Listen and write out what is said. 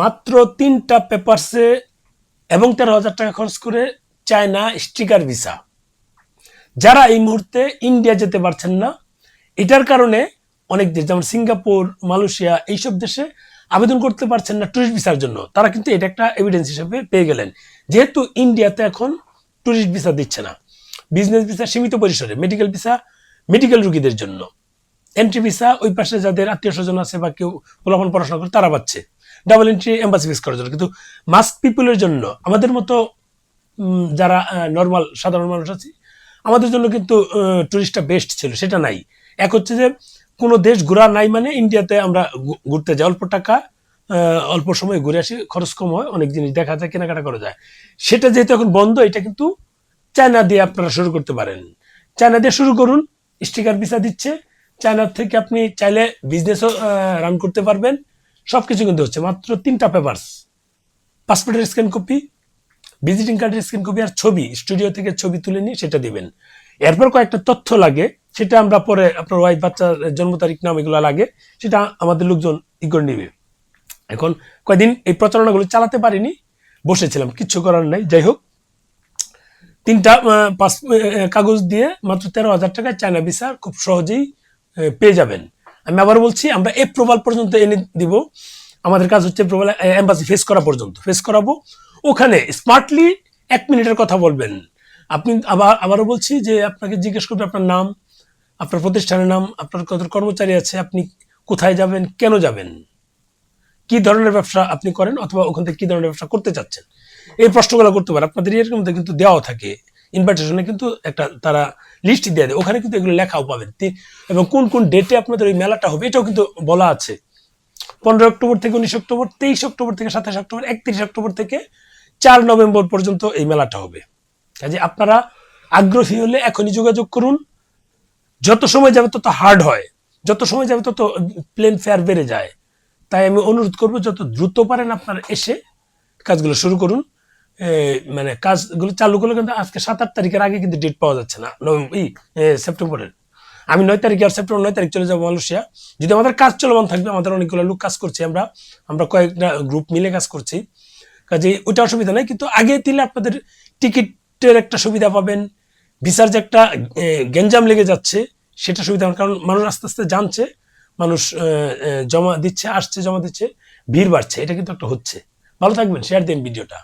মাত্র তিনটা পেপারসে এবং তেরো হাজার টাকা খরচ করে চায়না স্টিকার ভিসা। যারা এই মুহূর্তে ইন্ডিয়া যেতে পারছেন না, এটার কারণে অনেক দেশ, যেমন সিঙ্গাপুর, মালয়েশিয়া, এইসব দেশে আবেদন করতে পারছেন না টুরিস্ট ভিসার জন্য। তারা কিন্তু এটা একটা এভিডেন্স হিসেবে পেয়ে গেলেন। যেহেতু ইন্ডিয়াতে এখন টুরিস্ট ভিসা দিচ্ছে না। বিজনেস ভিসা, সীমিত পরিসরে মেডিকেল ভিসা মেডিকেল রুগীদের জন্য। এন্ট্রি ভিসা, ওই পাশে যাদের আত্মীয় স্বজন আছে বা কেউ পোলাপন পড়াশোনা করে, তারা পাচ্ছে। ডাবল এন্ট্রি এম্বাসি ভিস করার জন্য। কিন্তু মাস্ক পিপুলের জন্য আমাদের মতো যারা নর্মাল সাধারণ মানুষ আছি, আমাদের জন্য কিন্তু টুরিস্টটা বেস্ট ছিল, সেটা নাই। এক হচ্ছে যে, কোনো দেশ ঘোরা নাই মানে ইন্ডিয়াতে আমরা ঘুরতে যাই। অল্প টাকা অল্প সময় ঘুরে আসি, খরচ কম হয়, অনেক জিনিস দেখা যায়, কেনাকাটা করা যায়। সেটা যেহেতু এখন বন্ধ, এটা কিন্তু চায়না দিয়ে আপনারা শুরু করতে পারেন। চায়না দিয়ে শুরু করুন স্টিকার ভিসা দিচ্ছে। চায়না থেকে আপনি চাইলে বিজনেসও রান করতে পারবেন। সব কিছু কিন্তু হচ্ছে। মাত্র তিনটা পেপারস পাসপোর্টের স্ক্যান কপি ভিজিটিং কার্ডের স্ক্যান কপি আর ছবি। স্টুডিও থেকে ছবি তুলে নিয়ে সেটা দিবেন। এরপর কয়েকটা তথ্য লাগে। সেটা আমরা পরে আপনার ওয়াইফ বাচ্চার জন্ম তারিখ, নাম এগুলো লাগে। সেটা আমাদের লোকজন ই করে নিবে। এখন কয়দিন এই প্রচারণাগুলো চালাতে পারিনি, বসেছিলাম, কিচ্ছু করার নাই। যাই হোক, তিনটা পাস কাগজ দিয়ে মাত্র তেরো হাজার টাকায় চায়না ভিসা খুব সহজেই পেয়ে যাবেন। আমি আবার বলছি, আমরা এপ্রুভাল পর্যন্ত এনে দিব। আমাদের কাজ হচ্ছে এপ্রুভাল এম্বাসি ফেস করা পর্যন্ত। ফেস করাবো। ওখানে স্মার্টলি এক মিনিটের কথা বলবেন। আপনি আবার, আবারও বলছি যে আপনাকে জিজ্ঞেস করবে আপনার নাম, আপনার প্রতিষ্ঠানের নাম, আপনার কত কর্মচারী আছে, আপনি কোথায় যাবেন, কেন যাবেন? কি ধরনের ব্যবসা আপনি করেন, অথবা ওখান থেকে কি ধরনের ব্যবসা করতে চাচ্ছেন? এই প্রশ্নগুলো করতে পারেন আপনাদের এর মধ্যে কিন্তু দেওয়াও থাকে। ইনভাইটেশনে কিন্তু একটা তারা লিস্ট দিয়ে দেয়। ওখানে কিন্তু এগুলো লেখাও পাবেন। এবং কোন কোন ডেটে আপনাদের ওই মেলাটা হবে, এটাও কিন্তু বলা আছে। পনেরো অক্টোবর থেকে উনিশ অক্টোবর, তেইশ অক্টোবর থেকে সাতাশ অক্টোবর, একত্রিশ অক্টোবর থেকে চার নভেম্বর পর্যন্ত এই মেলাটা হবে। কাজে আপনারা আগ্রহী হলে এখনই যোগাযোগ করুন। যত সময় যাবে তত হার্ড হয়। যত সময় যাবে তত প্লেন ফেয়ার বেড়ে যায়। তাই আমি অনুরোধ করব, যত দ্রুত পারেন আপনারা এসে কাজগুলো শুরু করুন। মানে কাজগুলো চালু করলে কিন্তু আজকে সাত আট তারিখের আগে কিন্তু ডেট পাওয়া যাচ্ছে না। নভেম্বর সেপ্টেম্বরের। আমি নয় তারিখে আর সেপ্টেম্বর নয় তারিখ চলে যাব মালয়েশিয়া। যদি আমাদের কাজ চলমান থাকবে, আমাদের অনেকগুলো লোক কাজ করছি, আমরা আমরা কয়েকটা গ্রুপ মিলে কাজ করছি। কাজে ওইটা অসুবিধা নেই, কিন্তু আগে দিলে আপনাদের টিকিটের একটা সুবিধা পাবেন, ভিসার যে একটা গেঞ্জাম লেগে যাচ্ছে, সেটা সুবিধা। কারণ মানুষ আস্তে আস্তে জানছে, মানুষ জমা দিচ্ছে, আসছে, জমা দিচ্ছে, ভিড় বাড়ছে, এটা কিন্তু একটা হচ্ছে। ভালো থাকবেন শেয়ার দিন ভিডিওটা